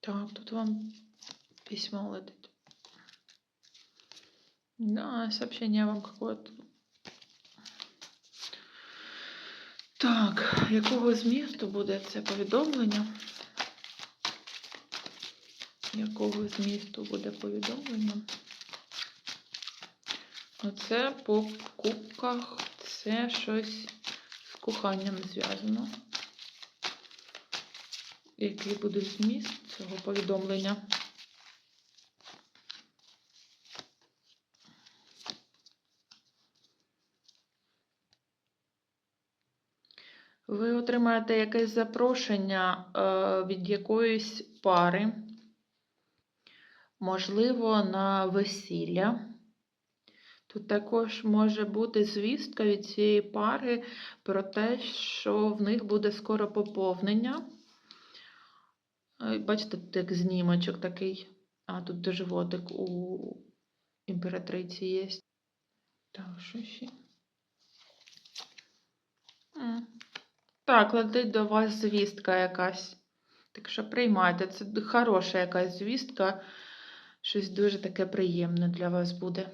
Так, тут вам письмо летит. Да, сообщение вам какое-то. Так, якого змісту буде це повідомлення? Якого змісту буде повідомлення? Оце по кубках, це щось з коханням зв'язано. Який буде зміст цього повідомлення? Ви отримаєте якесь запрошення е, від якоїсь пари, можливо, на весілля. Тут також може бути звістка від цієї пари про те, що в них буде скоро поповнення. Бачите, тут як знімочок такий. А тут де животик у імператриці є. Так, що ще? Так, летить до вас звістка якась. Так що приймайте. Це хороша якась звістка. Щось дуже таке приємне для вас буде.